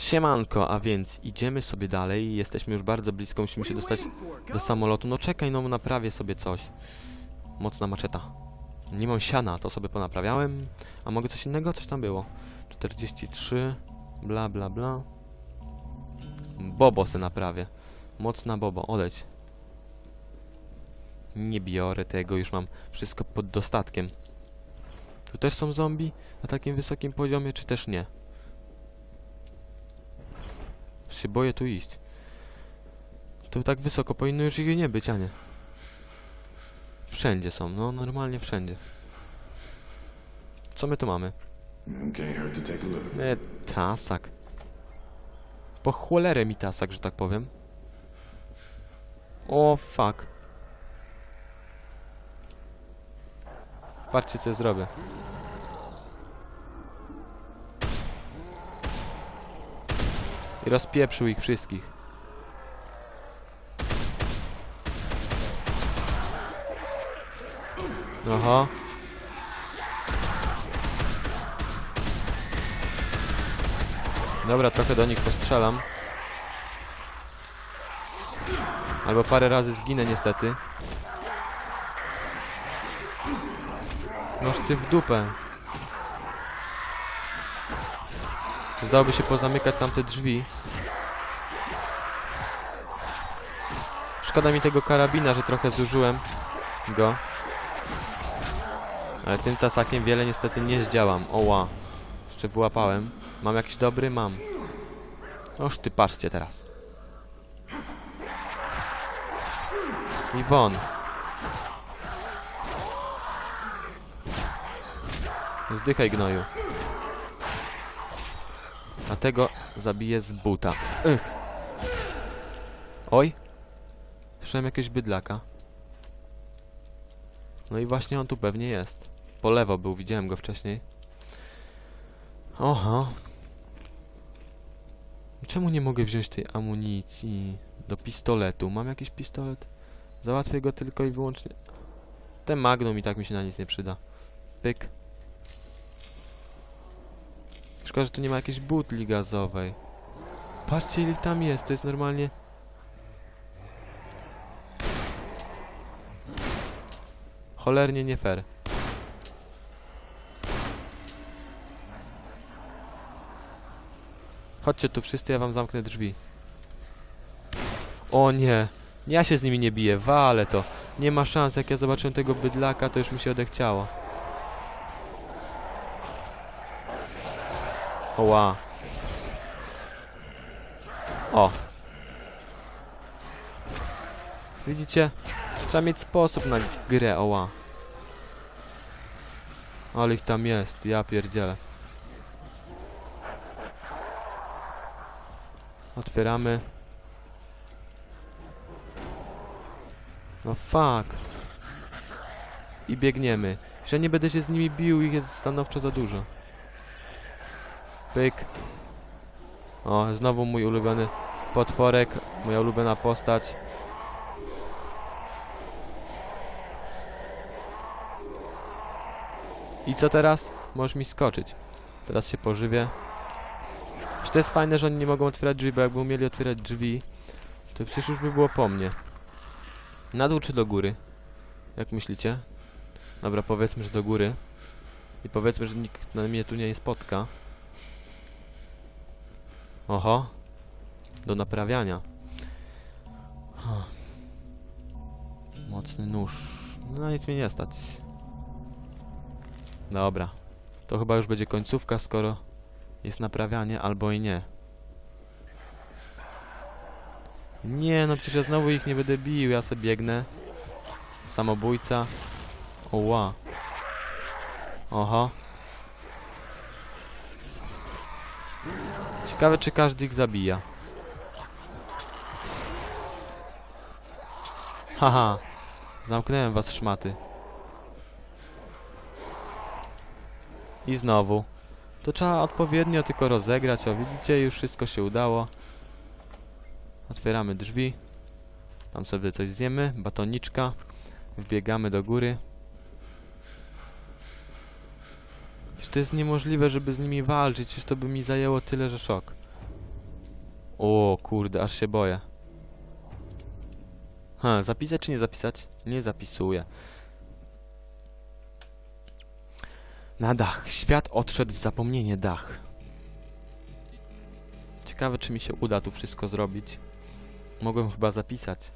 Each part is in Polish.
Siemanko, a więc idziemy sobie dalej. Jesteśmy już bardzo blisko, musimy się dostać do samolotu. No czekaj, no naprawię sobie coś. Mocna maczeta. Nie mam siana, to sobie ponaprawiałem. A mogę coś innego? Coś tam było. 43, bla bla bla. Bobo se naprawię. Mocna bobo, odejdź. Nie biorę tego, już mam wszystko pod dostatkiem. Tu też są zombie na takim wysokim poziomie, czy też nie? Się boję tu iść. Tu tak wysoko powinno już ich nie być, a nie. Wszędzie są, no normalnie wszędzie. Co my tu mamy? E, tasak. Po cholerę mi tasak, że tak powiem. O, fuck. Patrzcie, co ja zrobię. I rozpieprzył ich wszystkich. Oho. Dobra, trochę do nich postrzelam. Albo parę razy zginę niestety. Noż ty w dupę. Zdałoby się pozamykać tamte drzwi. Szkoda mi tego karabina, że trochę zużyłem go. Ale tym tasakiem wiele niestety nie zdziałam. Oła. Jeszcze wyłapałem. Mam jakiś dobry? Mam. Oż ty patrzcie teraz. I won. Zdychaj gnoju. A tego zabiję z buta. Oj. Słyszałem jakiegoś bydlaka. No i właśnie on tu pewnie jest. Po lewo był, widziałem go wcześniej. Oho. Czemu nie mogę wziąć tej amunicji do pistoletu? Mam jakiś pistolet? Załatwię go tylko i wyłącznie... Ten magnum i tak mi się na nic nie przyda. Pyk. Szkoda, że tu nie ma jakiejś butli gazowej. Patrzcie ile tam jest, to jest normalnie... Cholernie nie fair. Chodźcie tu wszyscy, ja wam zamknę drzwi. O nie! Ja się z nimi nie biję, wale to. Nie ma szans, jak ja zobaczyłem tego bydlaka, to już mi się odechciało. Oła. O. Widzicie? Trzeba mieć sposób na grę, oła. Ale ich tam jest, ja pierdzielę. Otwieramy. No fuck. I biegniemy. Że nie będę się z nimi bił, ich jest stanowczo za dużo. Pyk. O, znowu mój ulubiony potworek, moja ulubiona postać. I co teraz? Możesz mi skoczyć. Teraz się pożywię. Czy to jest fajne, że oni nie mogą otwierać drzwi, bo jakby umieli otwierać drzwi, to przecież już by było po mnie. Na dół czy do góry? Jak myślicie? Dobra, powiedzmy, że do góry. I powiedzmy, że nikt na mnie tu nie spotka. Oho. Do naprawiania. Mocny nóż. No nic mnie nie stać. Dobra. To chyba już będzie końcówka, skoro jest naprawianie, albo i nie. Nie, no przecież ja znowu ich nie będę bił, ja sobie biegnę. Samobójca. Oła. Oho. Ciekawe, czy każdy ich zabija. Haha. Zamknąłem was, szmaty. I znowu. To trzeba odpowiednio tylko rozegrać. O, widzicie, już wszystko się udało. Otwieramy drzwi. Tam sobie coś zjemy. Batoniczka. Wbiegamy do góry. Przecież to jest niemożliwe, żeby z nimi walczyć. Przecież to by mi zajęło tyle, że szok. O kurde, aż się boję. Ha, zapisać czy nie zapisać? Nie zapisuję. Na dach. Świat odszedł w zapomnienie dach. Ciekawe, czy mi się uda tu wszystko zrobić. Mogłem chyba zapisać.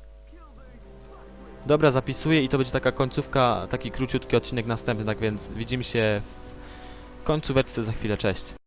Dobra, zapisuję i to będzie taka końcówka, taki króciutki odcinek następny, tak więc widzimy się końcóweczce za chwilę. Cześć.